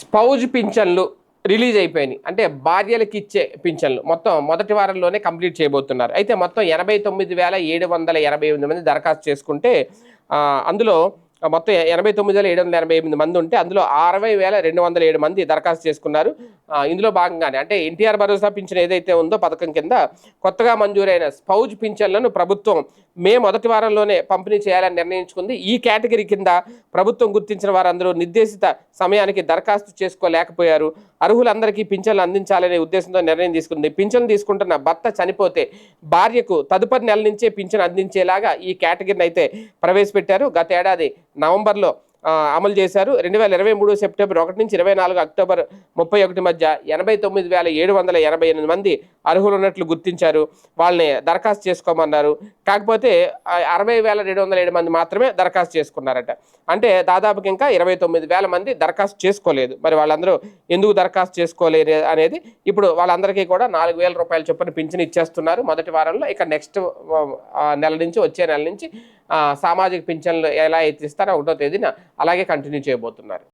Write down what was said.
Spouse పింఛన్లు release అయిపోయినాయి. అంటే భార్యలకు ఇచ్చే పింఛన్లు. మొత్తం మొదటి వారంలోనే కంప్లీట్ చేయబోతున్నారు. అయితే మొత్తం ఎనభై తొమ్మిది వేల ఏడు వందల ఎనభై ఎనిమిది మంది దరఖాస్తు చేసుకుంటే అందులో మొత్తం ఎనభై తొమ్మిది వేల ఏడు వందల ఎనభై ఎనిమిది మంది ఉంటే అందులో అరవై వేల రెండు వందల ఏడు మంది దరఖాస్తు చేసుకున్నారు. ఇందులో భాగంగానే అంటే ఎన్టీఆర్ భరోసా పింఛన్ ఏదైతే ఉందో పథకం కింద కొత్తగా మంజూరైన స్పౌజ్ పింఛన్లను ప్రభుత్వం మే మొదటి వారంలోనే పంపిణీ చేయాలని నిర్ణయించుకుంది. ఈ కేటగిరీ కింద ప్రభుత్వం గుర్తించిన వారందరూ నిర్దేశిత సమయానికి దరఖాస్తు చేసుకోలేకపోయారు. అర్హులందరికీ పింఛన్లు అందించాలనే ఉద్దేశంతో నిర్ణయం తీసుకుంది. పింఛన్ తీసుకుంటున్న భర్త చనిపోతే భార్యకు తదుపరి నెల నుంచే పింఛన్ అందించేలాగా ఈ కేటగిరీని అయితే ప్రవేశపెట్టారు. గత ఏడాది నవంబర్లో అమలు చేశారు. రెండు వేల ఇరవై మూడు సెప్టెంబర్ ఒకటి నుంచి ఇరవై నాలుగు అక్టోబర్ ముప్పై ఒకటి మధ్య ఎనభై తొమ్మిది వేల ఏడు వందల ఎనభై ఎనిమిది మంది అర్హులు ఉన్నట్లు గుర్తించారు. వాళ్ళని దరఖాస్తు చేసుకోమన్నారు. కాకపోతే అరవై వేల రెండు వందల ఏడు మంది మాత్రమే దరఖాస్తు చేసుకున్నారట. అంటే దాదాపుకి ఇంకా ఇరవై తొమ్మిది వేల మంది దరఖాస్తు చేసుకోలేదు. మరి వాళ్ళందరూ ఎందుకు దరఖాస్తు చేసుకోలేరు అనేది ఇప్పుడు వాళ్ళందరికీ కూడా నాలుగు వేల రూపాయల చొప్పున పింఛన్ ఇచ్చేస్తున్నారు. మొదటి వారంలో ఇక నెక్స్ట్ నెల నుంచి వచ్చే నెల నుంచి సామాజిక పింఛన్లు ఎలా అయితే ఇస్తారో ఒకటో తేదీన అలాగే కంటిన్యూ చేయబోతున్నారు.